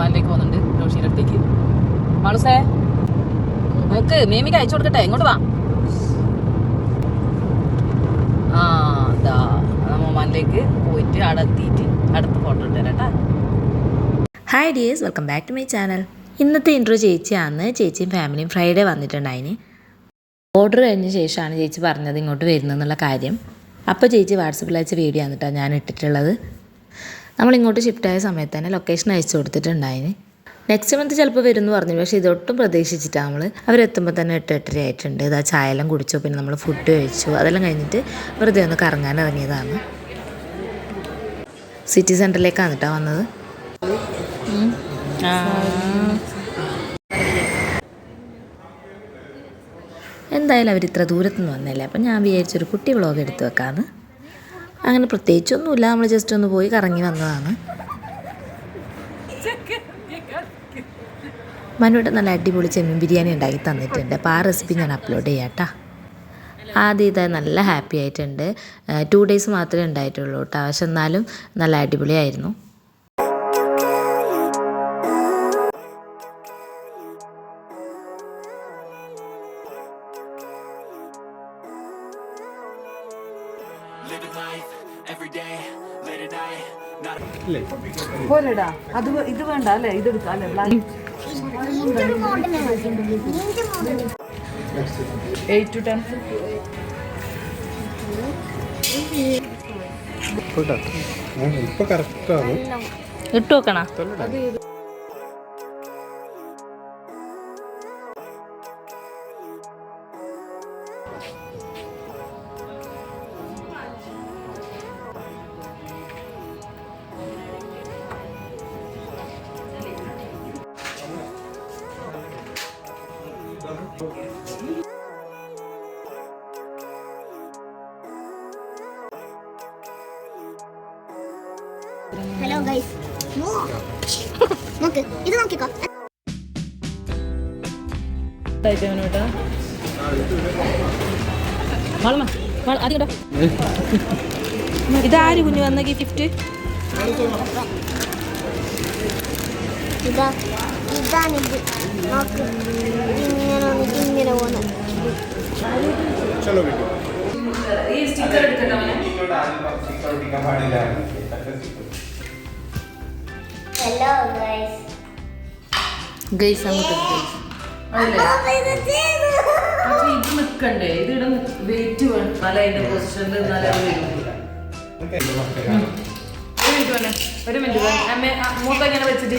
ഒമാനിലേക്ക് പോകുന്നുണ്ട് റോഷിയുടെ അടുത്തേക്ക്. മാളുസേ നോക്ക് മേമിക്ക് അയച്ചു കൊടുക്കട്ടെ ഇങ്ങോട്ട് വാ. ആ നമ്മ ഒമാനിലേക്ക് പോയിട്ട് അവിടെ എത്തിയിട്ട് അടുത്ത ഫോട്ടോ കേട്ടാ hi dears welcome back to my channel ഇന്നത്തെ ഇൻട്രോ ചേച്ചിയാണ് ചേച്ചിയും ഫാമിലിയും ഫ്രൈഡേ വന്നിട്ടുണ്ടായിന്. ഓർഡർ കഴിഞ്ഞ ശേഷമാണ് ചേച്ചി പറഞ്ഞത് ഇങ്ങോട്ട് വരുന്നതെന്നുള്ള കാര്യം. അപ്പോൾ ചേച്ചി വാട്സപ്പിൽ അയച്ച വീഡിയോ ആണ് കേട്ടോ ഞാൻ ഇട്ടിട്ടുള്ളത്. നമ്മൾ ഇങ്ങോട്ട് ഷിഫ്റ്റ് ആയ സമയത്ത് തന്നെ ലൊക്കേഷൻ അയച്ചു കൊടുത്തിട്ടുണ്ടായിന്. നെക്സ്റ്റ് മന്ത് ചിലപ്പോൾ വരും എന്ന് പറഞ്ഞു പക്ഷേ ഇതൊട്ടും പ്രതീക്ഷിച്ചിട്ടാണ് നമ്മൾ അവരെത്തുമ്പോൾ തന്നെ എട്ട് എട്ടര ആയിട്ടുണ്ട്. ഇതാ ചായ എല്ലാം കുടിച്ചു പിന്നെ നമ്മൾ ഫുഡ് കഴിച്ചു. അതെല്ലാം കഴിഞ്ഞിട്ട് വെറുതെ ഒന്ന് കറങ്ങാൻ ഇറങ്ങിയതാണ്. സിറ്റി സെന്ററിലേക്കാണ് കേട്ടോ വന്നത്. എന്തായാലും അവർ ഇത്ര ദൂരത്തുനിന്ന് വന്നല്ലേ. അപ്പം ഞാൻ വിചാരിച്ചൊരു കുട്ടി വ്ളോഗ് എടുത്ത് വെക്കാമെന്ന് അങ്ങനെ പ്രത്യേകിച്ചൊന്നുമില്ല. നമ്മൾ ജസ്റ്റ് ഒന്ന് പോയി കറങ്ങി വന്നതാണ്. മനുവിടെ നല്ല അടിപൊളി ചെമ്മീൻ ബിരിയാണി ഉണ്ടാക്കി തന്നിട്ടുണ്ട്. അപ്പോൾ ആ റെസിപ്പി ഞാൻ അപ്ലോഡ് ചെയ്യാം കേട്ടോ ആദ്യം നല്ല ഹാപ്പി ആയിട്ടുണ്ട്. ടു ഡേയ്സ് മാത്രമേ ഉണ്ടായിട്ടുള്ളൂ കേട്ടോ. പക്ഷെ എന്നാലും നല്ല അടിപൊളിയായിരുന്നു. പോലെടാ അത് ഇത് വേണ്ട അല്ലേ? ഇതെടുക്കാം അല്ലേ? എയ്റ്റ് ടു ടെൻ ഇപ്പൊ കറക്റ്റാണ് ഇട്ട് വെക്കണ? ഹലോ ഗൈസ് നോക്ക് ഇത് നോക്കിക്കോ. ഇതാര് കുഞ്ഞു വന്ന ഗിഫ്റ്റ് ഇതാ ഇതാണിത് നോക്ക് ഇങ്ങനെ വന്നിട്ട് ഇങ്ങനെ പോകുന്നത് ഹലോ ഗൈസ് ഗൈസ് അങ്ങോട്ട് ഇത് നിക്കണ്ടേ? ഇത് ഇവിടെ വെയിറ്റ് വേണം. നല്ല അതിന്റെ പൊസിഷനിൽ നല്ല ഒരു മിനിറ്റ് വേണേ ഒരു മിനിറ്റ് അമ്മ മൂത്ത ഇങ്ങനെ വെച്ചിട്ട്?